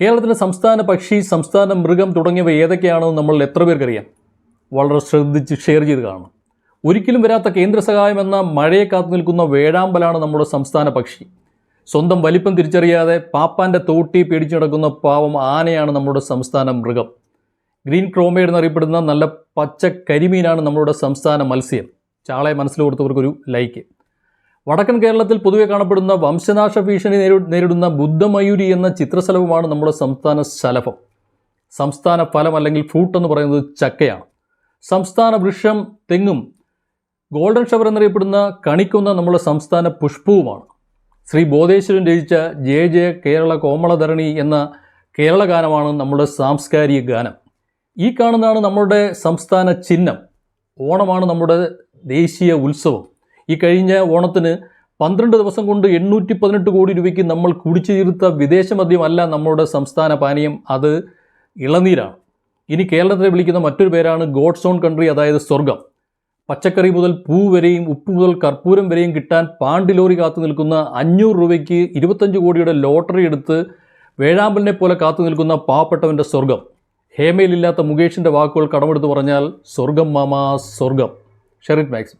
കേരളത്തിലെ സംസ്ഥാന പക്ഷി സംസ്ഥാന മൃഗം തുടങ്ങിയവ ഏതൊക്കെയാണെന്ന് നമ്മൾ എത്ര പേർക്കറിയാം? വളരെ ശ്രദ്ധിച്ച് ഷെയർ ചെയ്ത് കാണണം. ഒരിക്കലും വരാത്ത കേന്ദ്ര സഹായം എന്ന മഴയെ കാത്തു നിൽക്കുന്ന വേഴാമ്പലാണ് നമ്മുടെ സംസ്ഥാന പക്ഷി. സ്വന്തം വലിപ്പം തിരിച്ചറിയാതെ പാപ്പാന്റെ തോട്ടി പേടിച്ചു നടക്കുന്ന പാവം ആനയാണ് നമ്മുടെ സംസ്ഥാന മൃഗം. ഗ്രീൻ ക്രോമേഡ് എന്നറിയപ്പെടുന്ന നല്ല പച്ച കരിമീനാണ് നമ്മുടെ സംസ്ഥാന മത്സ്യം. ചാളയെ മനസ്സിൽ കൊടുത്തവർക്കൊരു ലൈക്ക് വടക്കൻ കേരളത്തിൽ പൊതുവെ കാണപ്പെടുന്ന വംശനാശ ഭീഷണി നേരി- നേരിടുന്ന ബുദ്ധമയൂരി എന്ന ചിത്രശലഭമാണ് നമ്മുടെ സംസ്ഥാന ശലഭം. സംസ്ഥാന ഫലം അല്ലെങ്കിൽ ഫ്രൂട്ട് എന്ന് പറയുന്നത് ചക്കയാണ്. സംസ്ഥാന വൃക്ഷം തെങ്ങും ഗോൾഡൻ ഷവർ എന്നറിയപ്പെടുന്ന കണിക്കുന്ന നമ്മുടെ സംസ്ഥാന പുഷ്പവുമാണ്. ശ്രീ ബോധേശ്വരൻ രചിച്ച ജയ ജയ കേരള കോമളധരണി എന്ന കേരള ഗാനമാണ് നമ്മുടെ സാംസ്കാരിക ഗാനം. ഈ കാണുന്നതാണ് നമ്മുടെ സംസ്ഥാന ചിഹ്നം. ഓണമാണ് നമ്മുടെ ദേശീയ ഉത്സവം. ഈ കഴിഞ്ഞ ഓണത്തിന് പന്ത്രണ്ട് ദിവസം കൊണ്ട് എണ്ണൂറ്റി പതിനെട്ട് കോടി രൂപയ്ക്ക് നമ്മൾ കുടിച്ചു തീർത്ത വിദേശ മദ്യമല്ല നമ്മുടെ സംസ്ഥാന പാനീയം. അത് ഇളനീരാണ്. ഇനി കേരളത്തിലെ വിളിക്കുന്ന മറ്റൊരു പേരാണ് ഗോഡ്സ് ഓൺ കൺട്രി അതായത് സ്വർഗം പച്ചക്കറി മുതൽ പൂ വരെയും ഉപ്പ് മുതൽ കർപ്പൂരം വരെയും കിട്ടാൻ പാണ്ടിലോറി കാത്തു നിൽക്കുന്ന അഞ്ഞൂറ് രൂപയ്ക്ക് ഇരുപത്തഞ്ച് കോടിയുടെ ലോട്ടറി എടുത്ത് വേഴാമ്പലിനെ പോലെ കാത്തു നിൽക്കുന്ന പാവപ്പെട്ടവന്റെ സ്വർഗം ഹേമയിലില്ലാത്ത മുകേഷിന്റെ വാക്കുകൾ കടമെടുത്ത് പറഞ്ഞാൽ സ്വർഗം മാമാ സ്വർഗം ഷെറിറ്റ് മാക്സ്